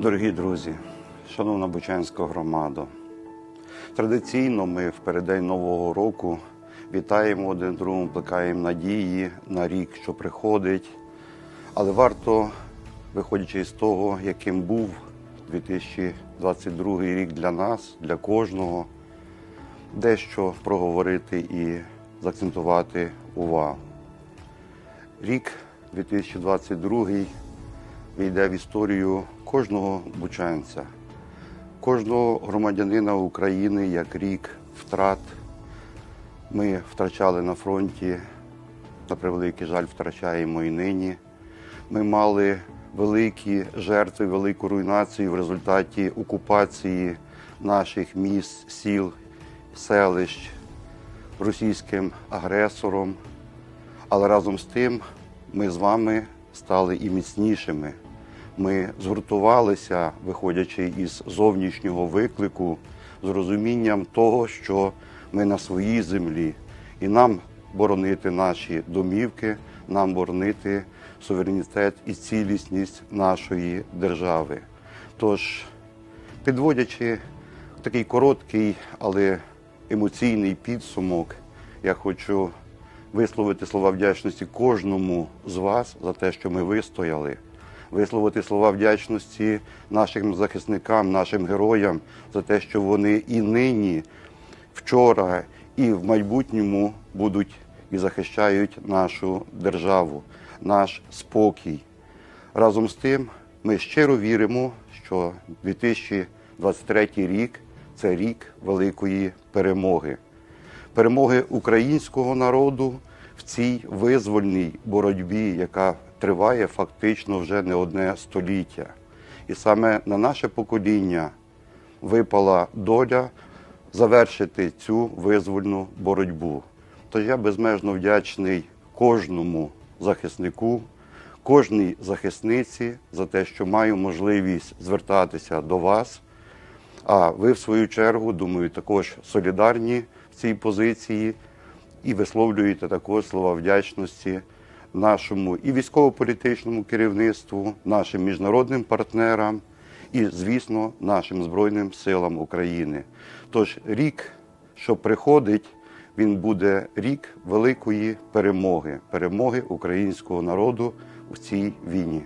Дорогі друзі, шановна Бучанська громада, традиційно ми в переддень Нового року вітаємо один другому, плекаємо надії на рік, що приходить. Але варто, виходячи з того, яким був 2022 рік для нас, для кожного, дещо проговорити і заакцентувати увагу. Рік 2022 війде в історію кожного бучанця, кожного громадянина України як рік втрат. Ми втрачали на фронті, на превеликий жаль, втрачаємо і нині. Ми мали великі жертви, велику руйнацію в результаті окупації наших міст, сіл, селищ російським агресором. Але разом з тим ми з вами стали і міцнішими. Ми згуртувалися, виходячи із зовнішнього виклику, з розумінням того, що ми на своїй землі, і нам боронити наші домівки, нам боронити суверенітет і цілісність нашої держави. Тож, підводячи такий короткий, але емоційний підсумок, я хочу висловити слова вдячності кожному з вас за те, що ми вистояли, висловити слова вдячності нашим захисникам, нашим героям за те, що вони і нині, вчора, і в майбутньому будуть і захищають нашу державу, наш спокій. Разом з тим, ми щиро віримо, що 2023 рік це рік великої перемоги, перемоги українського народу в цій визвольній боротьбі, яка триває фактично вже не одне століття. І саме на наше покоління випала доля завершити цю визвольну боротьбу. Тож я безмежно вдячний кожному захиснику, кожній захисниці за те, що маю можливість звертатися до вас. А ви, в свою чергу, думаю, також солідарні в цій позиції і висловлюєте також слова вдячності нашому і військово-політичному керівництву, нашим міжнародним партнерам і, звісно, нашим Збройним силам України. Тож рік, що приходить, він буде рік великої перемоги, перемоги українського народу у цій війні.